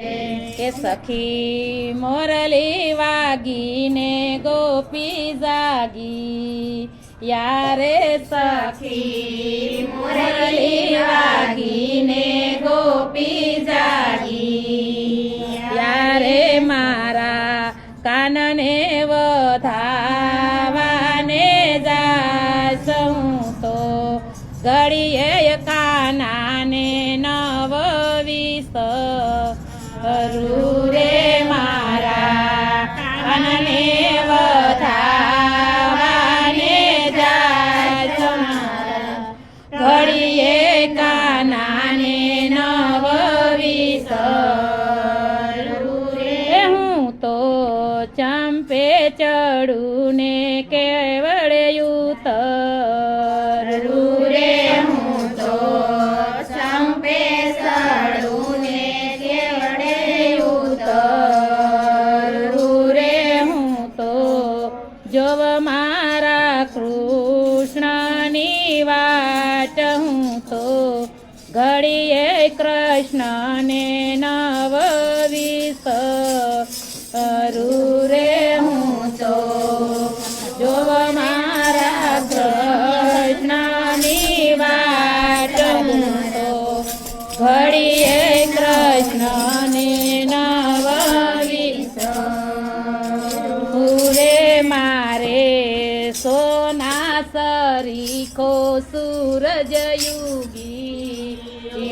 કે સખી મોરલી વાગીને ગોપી જાગી. યારે સખી મોરલી વાગીને ગોપી જાગી. યારે મારા કાનને વધાવાને જાઉં તો ઘડીએ ચંપે ચડું ને કેવળે ઉતરું. કૃષ્ણને નવ વિસ. રે હું તો જો મારા કૃષ્ણની વાત તો. ઘડીએ કૃષ્ણને નવ પૂરે મારે સોના સરીખો સૂરજ યુગી.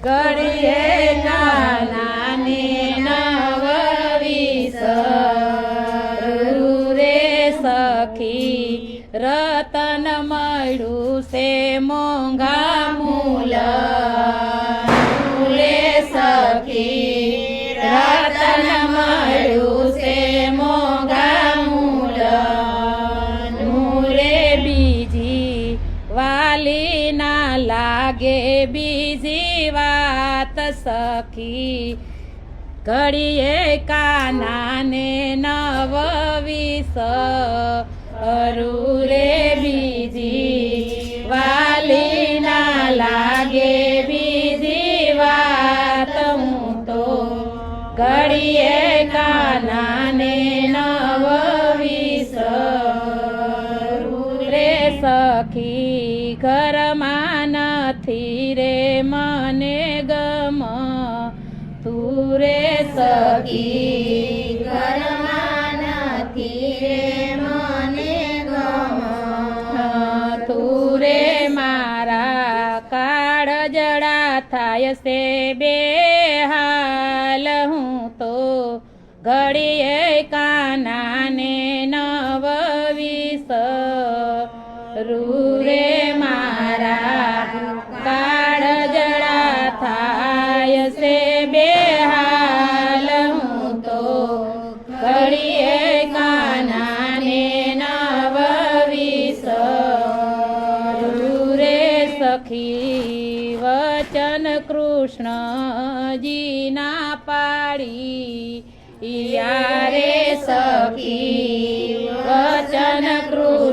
ઘડીએ નાની નવ વિસ રે સખી રતન મળ્યું છે મોંઘા મૂલ રે સખી ઘડીએ કાનાને નવ વિસ. રે બીજી વાલી ના લાગે બીજી વાત હું તો. ઘડીએ કાનાને નવ વિસ. રે સખી ઘરમાં નથી રે મને. રે સખી ઘરમાં રે મને ગમ મારા કાળ જડા થાય છે બે હાલ હું તો ઘડીએ કાનાને નવ વિસ રે રે સખી વચન કૃષ્ણજી ના પાડી યારે સખી વચન કૃષ્ણજી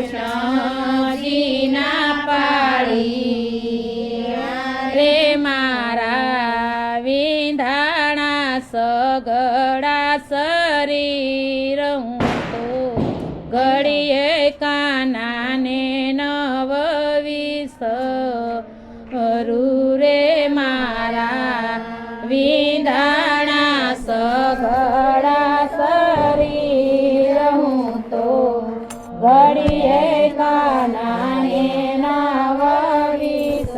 સરું રે મારા વિંધાણા સઘળા સરી રહું તો ઘડીએ કાનાને નવવીસ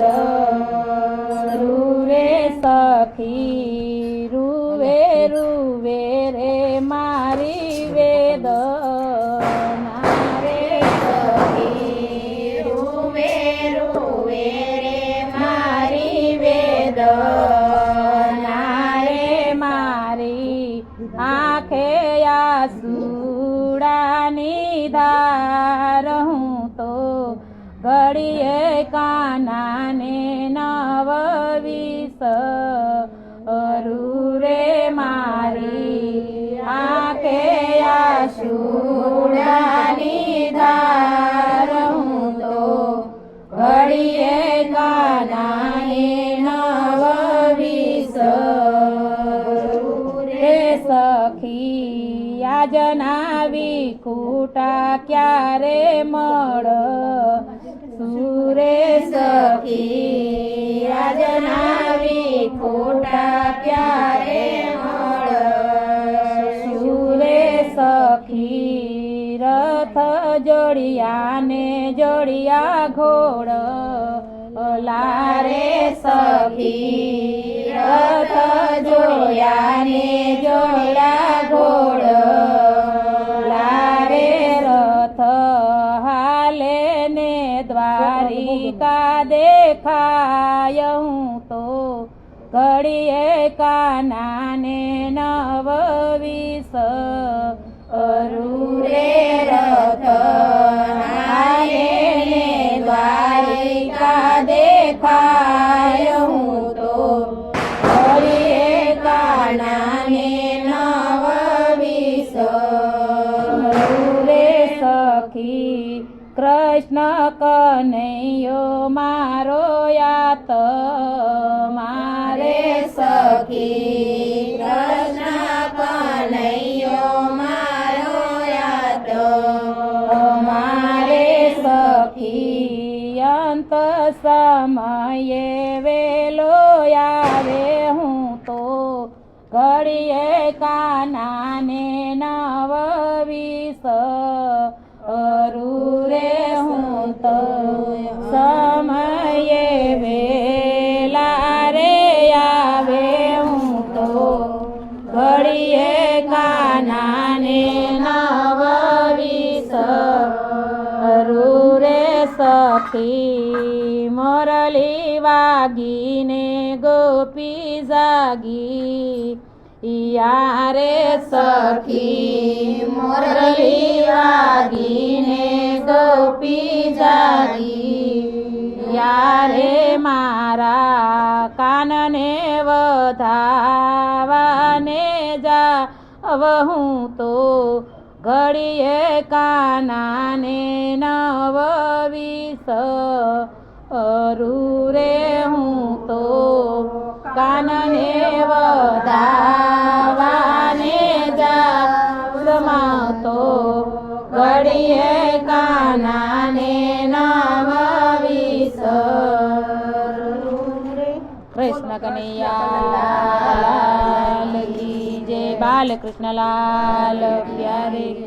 રૂવે સખી મારી આંખે આસુડાની ધાર હું તો ઘડીએ કાનાને નવ રે સખી આજનાવી ખૂટા ક્યારે મળ? સુરે સખી આજનાવી ખોટા ક્યારે સખી રથ જોડિયાને જોડિયા ઘોડ લારે સખી રથ જોડિયાને જોડિયા ઘોડ લારે રથ હાલે ને દ્વારિકા દેખાય હું તો, ઘડીએ કાનાને નવ વિસ કૃષ્ણ કનૈયો મારો યાત મારે સખી સમયે વેલો આવે હું તો ઘડીએ કાનાને નવ વિસ અરુરે હું તો સમયે વેલા રે આવે હું તો ઘડીએ કાનાને નવ વિસ અરુરે સખી વાગીને ગોપી જાગી. યારે સખી મોરલી વાગીને ગોપી જાગી. યારે મારા કાનને વધાવાને જા હું તો ઘડીએ કાનાને નવ વિસ. અરુરે હું તો કાનને વધાવાને જા તો ઘડીએ કાનાને નવ વિસ કૃષ્ણ કનૈયા લાલ કી જય. બાલકૃષ્ણ લાલ પ્યારે.